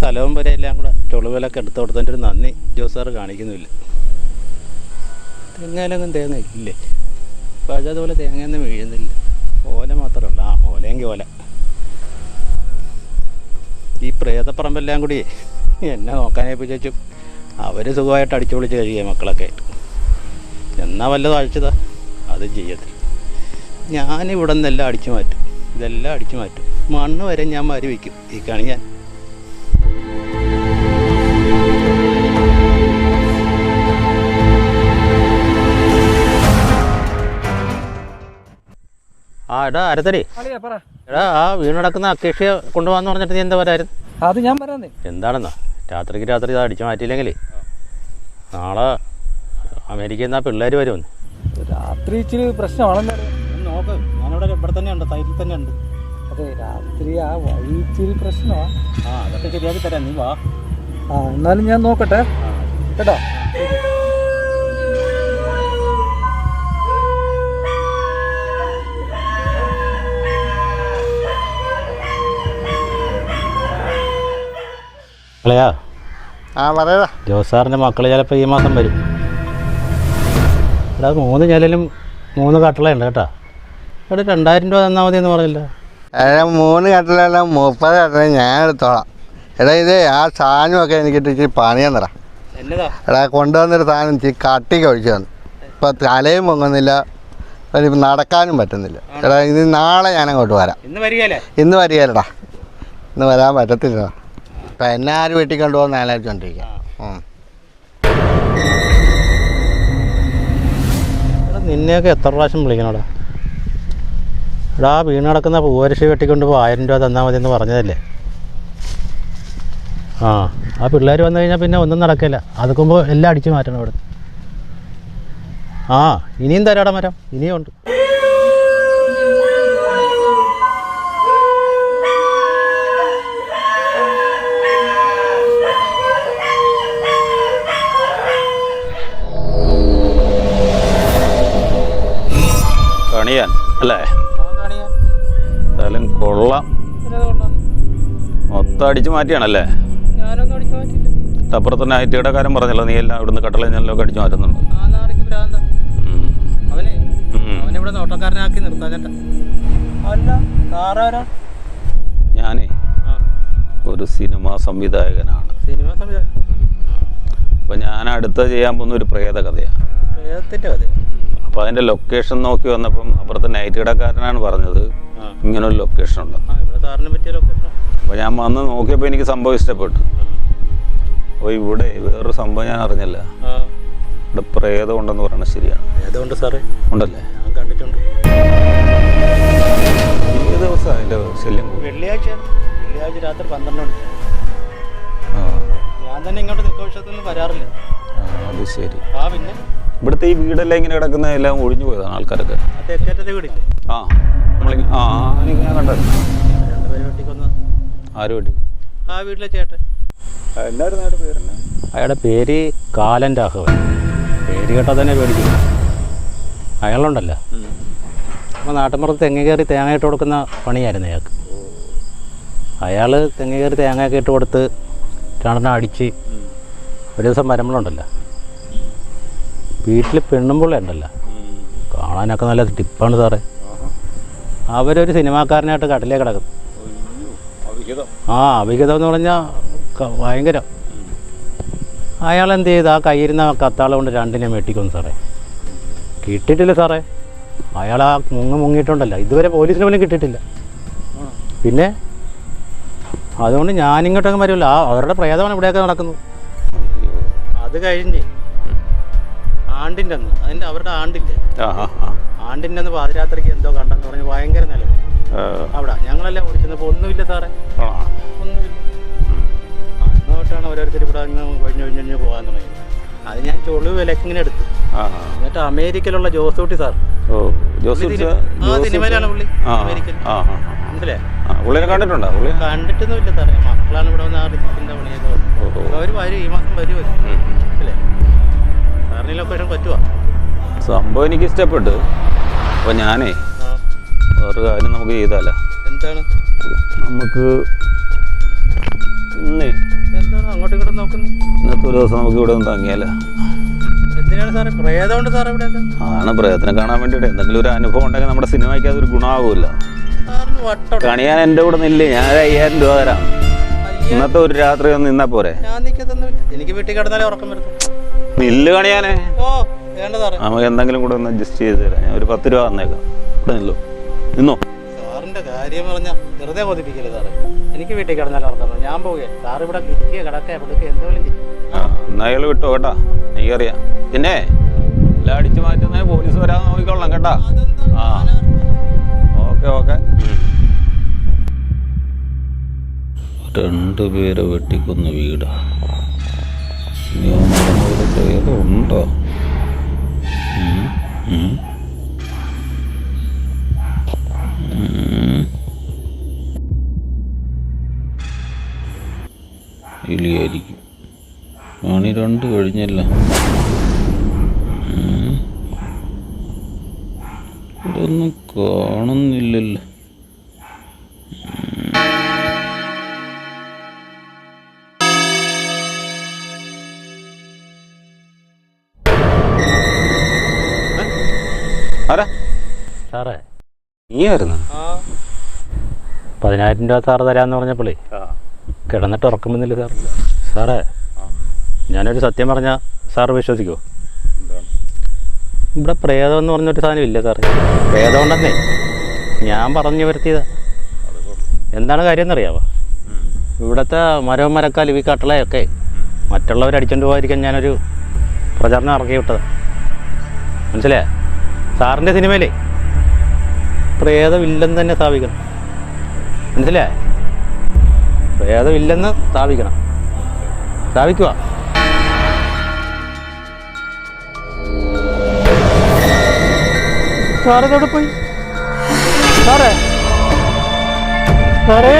സ്ഥലവും വരെ എല്ലാം കൂടെ ചുളിവിലൊക്കെ എടുത്ത് കൊടുത്തതിന്റെ ഒരു നന്ദി. ജോസ് കാണിക്കുന്നില്ല തെങ്ങയിലൊന്നും തേങ്ങ ഇല്ലേ? പഴയതുപോലെ തേങ്ങയൊന്നും വീഴുന്നില്ല. ഓല മാത്രമല്ല ആ ഓലയെങ്കിൽ ഓല. ഈ പ്രേതപ്പറമ്പെല്ലാം കൂടി എന്നെ നോക്കാനേ നോക്കാനേൽപ്പിച്ചു അവർ സുഖമായിട്ട് അടിച്ചു പൊളിച്ച് കഴിയുക മക്കളൊക്കെ. ആയിട്ട് എന്നാ വല്ലതും അഴിച്ചതാ? അത് ചെയ്യത്തില്ല. ഞാനിവിടെ നിന്നെല്ലാം അടിച്ചു മാറ്റും. ഇതെല്ലാം അടിച്ചു മാറ്റും. മണ്ണ് വരെ ഞാൻ മാറി വയ്ക്കും ഈ കണി ഞാൻ എടാ അരത്തടി. എടാ ആ വീണടക്കുന്ന അക്കേഷ്യ കൊണ്ടുപോകാന്ന് പറഞ്ഞിട്ട് നീ എന്താ വരായിരുന്നു? അത് ഞാൻ പറയാന്നേ എന്താണെന്നാ? രാത്രിക്ക് രാത്രി ഇത് അടിച്ചു മാറ്റിയില്ലെങ്കിൽ നാളെ അമേരിക്കയിൽ നിന്ന് ആ പിള്ളേർ വരുമെന്ന്. രാത്രി ഇച്ചിരി പ്രശ്നമാണല്ലോ. നോക്ക്. ഞാനിവിടെ ഇവിടെ തന്നെ ഉണ്ട് സൈറ്റിൽ തന്നെ ഉണ്ട്. അതെ രാത്രി ആ വഴി ഇച്ചിരി പ്രശ്നമാണ് ആ അതൊക്കെ ശരിയാക്കി തരാം. നീ വാ. ആ എന്നാലും ഞാൻ നോക്കട്ടെ. കേട്ടോ? അളയാ. ആ പറയടാ. ജോസാറിന്റെ മക്കൾ ചിലപ്പോൾ ഈ മാസം വരും. എടാ മൂന്ന് ചിലും മൂന്ന് കട്ടളയുണ്ട് കേട്ടോ. ഇവിടെ രണ്ടായിരം രൂപ തന്നാൽ മതി എന്ന് പറഞ്ഞില്ല? എടാ മൂന്ന് കട്ടളല്ല മുപ്പത് കട്ടള ഞാൻ എടുത്തോളാം. എടാ ഇത് ആ സാധനമൊക്കെ എനിക്ക് ഇച്ചിരി പണിയെന്നടാ. എന്നതാ? എടാ കൊണ്ടുവന്നൊരു സാധനം ഇച്ചിരി കട്ടിക്ക് ഒഴിച്ചു തന്നു. ഇപ്പം തലയും പൊങ്ങുന്നില്ല. ഇപ്പം നടക്കാനും പറ്റുന്നില്ല. എടാ ഇത് നാളെ ഞാൻ അങ്ങോട്ട് വരാം. ഇന്ന് വരികയല്ലേ ഇന്ന് വരികയല്ലടാ ഇന്ന് വരാൻ പറ്റത്തില്ല ഇപ്പം എന്നെ ആര് വീട്ടിൽ കൊണ്ടുപോകുന്ന ആലോചിച്ചോണ്ടിരിക്കുക നിന്നെയൊക്കെ എത്ര പ്രാവശ്യം വിളിക്കണോടാ? എടാ വീണ് നടക്കുന്ന പൂവരശി വെട്ടിക്കൊണ്ട് പോ ആയിരം രൂപ തന്നാൽ മതി എന്ന് പറഞ്ഞതല്ലേ? ആ ആ പിള്ളേർ വന്നു കഴിഞ്ഞാൽ പിന്നെ ഒന്നും നടക്കില്ല. അതുക്കുമ്പോൾ എല്ലാം അടിച്ചു മാറ്റണം ഇവിടെ ആ ഇനിയും തരാടാ മരം. ഇനിയും ഉണ്ട്. കണിയാൻ അല്ലേ? എന്തായാലും കൊള്ളാം. മൊത്തം അടിച്ചു മാറ്റിയാണല്ലേ? അപ്പുറത്ത് തന്നെ ഐ ടിയുടെ കാര്യം പറഞ്ഞല്ലോ നീ എല്ലാം ഇവിടുന്ന് കട്ടള ഞാനൊക്കെ അടിച്ചു മാറ്റുന്നുണ്ട് ഞാനേ ഒരു സിനിമ സംവിധായകനാണ്. സിനിമ സംവിധായകൻ. അപ്പൊ ഞാൻ അടുത്ത ചെയ്യാൻ പോകുന്ന ഒരു പ്രേത കഥയാണ് പ്രേതത്തിന്റെ കഥ അപ്പോൾ അതിന്റെ ലൊക്കേഷൻ നോക്കി വന്നപ്പം അപ്പുറത്തെ നൈറ്റ് കടക്കാരനാണ് പറഞ്ഞത്. ഇങ്ങനൊരു ലൊക്കേഷൻ ഉണ്ട്. അപ്പോൾ ഞാൻ വന്ന് നോക്കിയപ്പോൾ എനിക്ക് സംഭവം ഇഷ്ടപ്പെട്ടു. അപ്പോൾ ഇവിടെ വേറൊരു സംഭവം ഞാൻ അറിഞ്ഞില്ല. ഇവിടെ പ്രേതം ഉണ്ടെന്ന് പറയുന്നത് ശരിയാണ്. ഏതുകൊണ്ട് സാറേ. ഉണ്ടല്ലേ? കണ്ടിട്ടുണ്ട്. ഈ ദിവസം അതിന്റെ ശല്യം വെള്ളിയാഴ്ച വെള്ളിയാഴ്ച രാത്രി പന്ത്രണ്ട് മണി. ഞാൻ തന്നെ ഇങ്ങോട്ട് നിൽക്കുന്ന വരാറില്ല. അത് ശരി. ആ പിന്നെ. ഇവിടുത്തെ ഈ വീടെല്ലാം ഇങ്ങനെ കിടക്കുന്ന എല്ലാം ഒഴിഞ്ഞു പോയതാണ് ആൾക്കാരൊക്കെ. ആ ആ നമ്മളിങ്ങനെ കണ്ടത്. ആര് വീട്ടിലെ ചേട്ടൻ. അയാളുടെ പേരെന്നാ അയാളുടെ പേര് കാലൻ രാഘവൻ. പേര് കേട്ടാൽ തന്നെ പേടിക്കും. അയാളുണ്ടല്ലോ. അപ്പോൾ നാട്ടിൻപുറത്ത് തെങ്ങ് കയറി തേങ്ങ ഇട്ട് കൊടുക്കുന്ന പണിയായിരുന്നു അയാൾക്ക്. അയാൾ തെങ്ങ് കയറി തേങ്ങയൊക്കെ ഇട്ട് കൊടുത്ത് രണ്ടെണ്ണം അടിച്ച് ഒരു ദിവസം മരമ്പളുണ്ടല്ലോ വീട്ടിൽ പെണ്ണുമ്പുള്ള ഉണ്ടല്ലോ. കാണാനൊക്കെ നല്ല ടിപ്പാണ് സാറേ. അവരൊരു സിനിമാക്കാരനായിട്ട് കടലേ കിടക്കും. ആ അഭിഹിതം എന്ന് പറഞ്ഞാൽ ഭയങ്കര. അയാൾ എന്ത് ചെയ്ത്? ആ കയ്യിരുന്ന കത്താളം കൊണ്ട് രണ്ടിനെ വെട്ടിക്കൊന്നു സാറേ. കിട്ടിയിട്ടില്ല സാറേ. അയാൾ ആ മുങ്ങ് മുങ്ങിയിട്ടുണ്ടല്ലോ. ഇതുവരെ പോലീസിന് പോലും കിട്ടിയിട്ടില്ല. പിന്നെ അതുകൊണ്ട് ഞാനിങ്ങോട്ടങ്ങ് വരുമല്ലോ ആ അവരുടെ പ്രേതമാണ് ഇവിടെയൊക്കെ നടക്കുന്നത്. അത് കഴിഞ്ഞ് ആണ്ടിന്റെ അന്ന്. അതിന്റെ അവരുടെ ആണ്ടില്ലേ? ആണ്ടിന്റെ അന്ന് പാതിരാത്രിക്ക് എന്തോ കണ്ടെന്ന് പറഞ്ഞ് ഭയങ്കര നില അവിടെ ഞങ്ങളെല്ലാം ഓടിച്ചപ്പോൾ ഒന്നുമില്ല സാറേ. ഒന്നുമില്ല. അന്ന് തൊട്ടാണ് ഓരോരുത്തർ ഇവിടെ അങ്ങ് കഴിഞ്ഞ് കഴിഞ്ഞു പോകാൻ തുടങ്ങിയത്. അത് ഞാൻ ചൊളി വിലക്ക് ഇങ്ങനെ എടുത്തു. എന്നിട്ട് അമേരിക്കയിലുള്ള ജോസൂട്ടി സാർ. ആ സിനിമയിലാണ് പുള്ളി. അമേരിക്കയിൽ മനസ്സിലേ പുള്ളിനെ കണ്ടിട്ടുണ്ടോ? കണ്ടിട്ടൊന്നുമില്ല സാറേ. മക്കളാണ് ഇവിടെ വന്ന് ആ റിസ്കിന്റെ പണിയൊക്കെ അവർ അവർ വരും ഈ മാസം വരുമല്ലോ സംഭവം എനിക്ക് ഇഷ്ടപ്പെട്ടു. അപ്പോൾ ഞാനേ വേറൊരു കാര്യം നമുക്ക് ചെയ്താലോ? എന്താണ്? നമുക്ക് ഇന്നേ ഇന്നത്തെ ഒരു ദിവസം നമുക്ക് ഇവിടെ ഒന്ന് തങ്ങിയാലോ? എന്തിനാണ് സാറേ? പ്രേതമുണ്ട് സാറേ ഇവിടെ അതാണ് പ്രയത്നം കാണാൻ വേണ്ടിയിട്ട് എന്തെങ്കിലും ഒരു അനുഭവം ഉണ്ടെങ്കിൽ നമ്മുടെ സിനിമയ്ക്ക് അതൊരു വട്ടം കണിയാൻ എന്റെ കൂടെ നില്ലേ ഞാൻ ഒരു അയ്യായിരം രൂപ തരാം. ഇന്നത്തെ ഒരു രാത്രി ഒന്ന് നിന്നാ പോരെ? എനിക്ക് വീട്ടിൽ കിടന്നാലേ ഉറക്കം വരുത്തും നില്ല് കണിയാനേ. ഓ നമുക്ക് എന്തെങ്കിലും കൂടെ ഒന്ന് അഡ്ജസ്റ്റ് ചെയ്ത് തരാം. ഞാൻ ഒരു പത്ത് രൂപ തന്നേക്കാം. ഇവിടെ നിന്നോ? നിന്നോ? സാറിന്റെ കാര്യം പറഞ്ഞാൽ വെറുതെ കൊതിപ്പിക്കല്ലേ സാറേ. എനിക്ക് വീട്ടിൽ കിടന്നാലേ ഉറക്കം വരും. ഞാൻ പോവുകയെ. സാർ ഇവിടെ ഇരിക്കുക കിടക്കുക എവിടേക്ക് എന്തെങ്കിലും ചെയ്യും. ആ എന്നാ അയാൾ വിട്ടോ കേട്ടാ. എനിക്കറിയാം. പിന്നെ എല്ലാം അടിച്ചു മാറ്റുന്നേ പോലീസ് വരാതെ നോക്കിക്കൊള്ളാം കേട്ടാ. ആ. Okay okay. രണ്ടു പേരെ വെട്ടിക്കൊന്ന വീടാ. രണ്ട് കഴിഞ്ഞല്ല. ഇതൊന്നും കാണുന്നില്ലല്ലോ. സാറേ. നീയായിരുന്നു? പതിനായിരം രൂപ സാറ് തരാന്ന് പറഞ്ഞപ്പോളേ കിടന്നിട്ട് ഉറക്കുമെന്നില്ല സാർ. സാറേ ഞാനൊരു സത്യം പറഞ്ഞാൽ സാർ വിശ്വസിക്കുമോ ഇവിടെ പ്രേതം എന്ന് പറഞ്ഞൊരു സാധനം ഇല്ല സാറേ. പ്രേതം ഉണ്ടെന്നേ. ഞാൻ പറഞ്ഞു വരുത്തിയതാ. എന്താണ് കാര്യം എന്നറിയാമോ ഇവിടുത്തെ മരവും മരക്കാലും ഈ കട്ടളയൊക്കെ മറ്റുള്ളവർ അടിച്ചുകൊണ്ട് പോകാതിരിക്കാൻ ഞാനൊരു പ്രചാരണം ഇറക്കി വിട്ടത്. മനസ്സിലായ? സാറിന്റെ സിനിമയിലേ പ്രേതമില്ലെന്ന് തന്നെ സ്ഥാപിക്കണം. മനസ്സിലായ? പ്രേതമില്ലെന്ന് സ്ഥാപിക്കണം. സ്ഥാപിക്കുക സാറേ പോയി? സാറേ? സാറേ?